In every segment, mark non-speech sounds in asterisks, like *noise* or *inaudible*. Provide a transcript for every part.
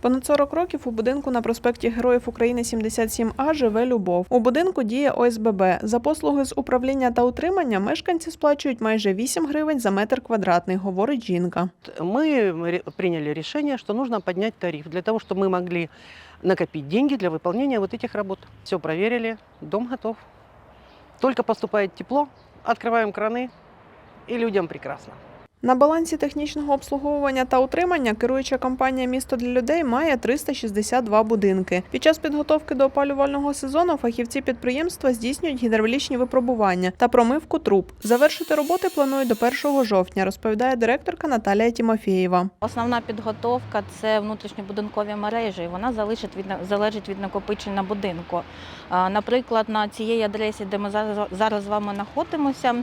Понад 40 років у будинку на проспекті Героїв України 77А живе Любов. У будинку діє ОСББ. За послуги з управління та утримання мешканці сплачують майже 8 гривень за метр квадратний, говорить жінка. Мы ре- приняли решение, что нужно поднять тариф для того, чтобы мы могли накопить деньги для выполнения вот этих работ. Все проверили, дом готов. Только поступает тепло, открываем краны, и людям прекрасно. На балансі технічного обслуговування та утримання керуюча компанія Місто для людей має 362 будинки. Під час підготовки до опалювального сезону фахівці підприємства здійснюють гідравлічні випробування та промивку труб. Завершити роботи планують до 1 жовтня, розповідає директорка Наталія Тімофєєва. Основна підготовка це внутрішньобудинкові мережі. Вона залежить від залежить від накопичення будинку. Наприклад, на цій адресі, де ми зараз зараз з вами знаходимося,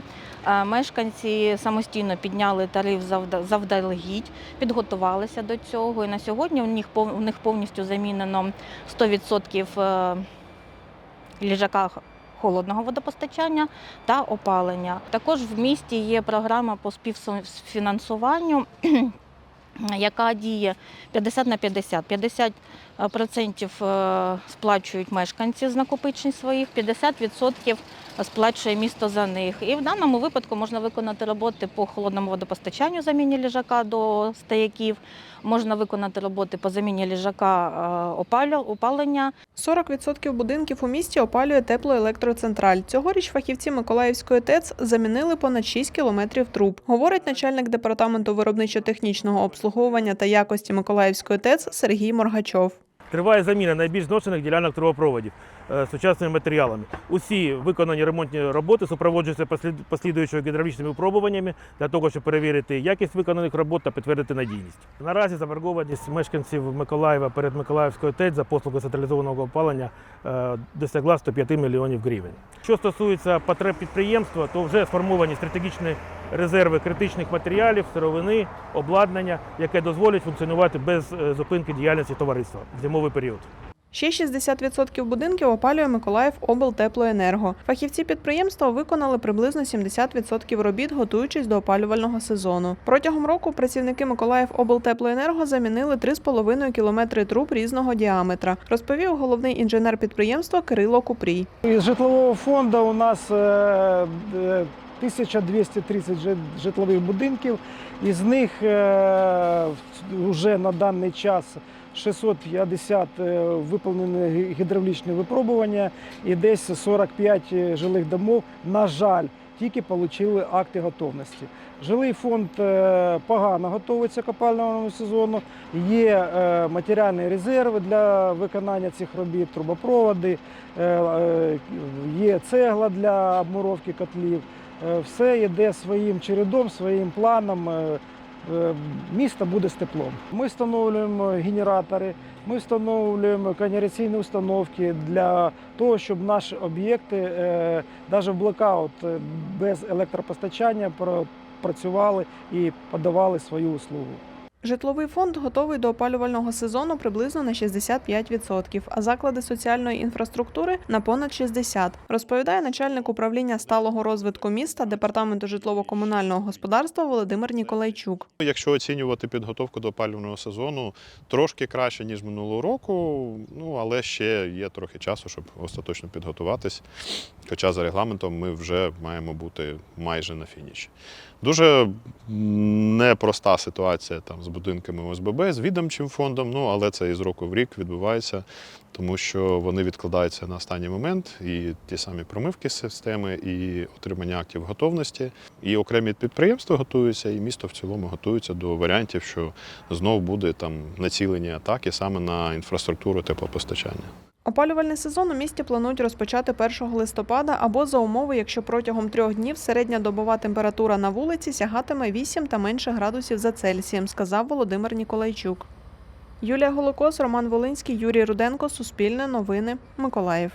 мешканці самостійно підняли завда- завдалегідь, підготувалися до цього. І на сьогодні у них пов- у них повністю замінено 100% е, ліжака холодного водопостачання та опалення. Також в місті є програма по співфінансуванню, *clears throat* яка діє 50 на 50. 50 процентів е, сплачують мешканці з накопичень своїх, 50% сплачує місто за них. І в даному випадку можна виконати роботи по холодному водопостачанню заміні ліжака до стояків, можна виконати роботи по заміні ліжака е, опалення 40% будинків у місті опалює теплоелектроцентраль. Цьогоріч фахівці Миколаївської ТЕЦ замінили понад 6 кілометрів труб. Говорить начальник департаменту виробничо-технічного обслуговування та якості Миколаївської ТЕЦ Сергій Моргачов. Триває заміна найбільш зношених ділянок трубопроводів е, сучасними матеріалами. Усі виконані ремонтні роботи супроводжуються послід- послідуючими гідравлічними випробуваннями для того, щоб перевірити якість виконаних робот та підтвердити надійність. Наразі заборгованість мешканців Миколаєва перед Миколаївською ТЕЦ за послуги централізованого опалення е, досягла 105 мільйонів гривень. Що стосується потреб підприємства, то вже сформовані стратегічні резерви критичних матеріалів, сировини, обладнання, яке дозволить функціонувати без е, зупинки діяльності товариства в зимовий період. Ще 60% будинків опалює Миколаїв облтеплоенерго. Фахівці підприємства виконали приблизно 70% робіт, готуючись до опалювального сезону. Протягом року працівники Миколаїв облтеплоенерго замінили 3,5 кілометри труб різного діаметра, розповів головний інженер підприємства Кирило Купрій. Із житлового фонду у нас е, е, 1230 житлових будинків, із них вже на даний час 650 е, виповнені гідравлічні випробування і десь 45 жилих домов, на жаль, тільки отримали акти готовності. Жилий фонд е, погано готується к опалювальному сезону. Є е, матеріальні резерви для виконання цих робіт, трубопроводи, е, е, є цегла для обмуровки котлів. Е, Все йде своїм чередом, своїм планом. е, е, Місто буде з теплом. Ми встановлюємо генератори, ми встановлюємо конгенераційні установки для того, щоб наші об'єкти навіть в блокаут без електропостачання працювали і подавали свою услугу. Житловий фонд готовий до опалювального сезону приблизно на 65%, а заклади соціальної інфраструктури на понад 60%, розповідає начальник управління сталого розвитку міста департаменту житлово-комунального господарства Володимир Ніколайчук. Якщо оцінювати підготовку до опалювального сезону, трошки краще, ніж минулого року, ну але ще є трохи часу, щоб остаточно підготуватись. Хоча за регламентом ми вже маємо бути майже на фініші. Дуже непроста ситуація там з будинками ОСББ, з відомчим фондом, ну але це із року в рік відбувається, тому що вони відкладаються на останній момент, і ті самі промивки системи, і отримання актів готовності, і окремі підприємства готуються, і місто в цілому готується до варіантів, що знов буде там націлені атаки саме на інфраструктуру теплопостачання. Опалювальний сезон у місті планують розпочати 1 листопада або за умови, якщо протягом трьох днів середня добова температура на вулиці сягатиме 8 та менше градусів за Цельсієм, сказав Володимир Ніколайчук. Юлія Голокос, Роман Волинський, Юрій Руденко, Суспільне новини, Миколаїв.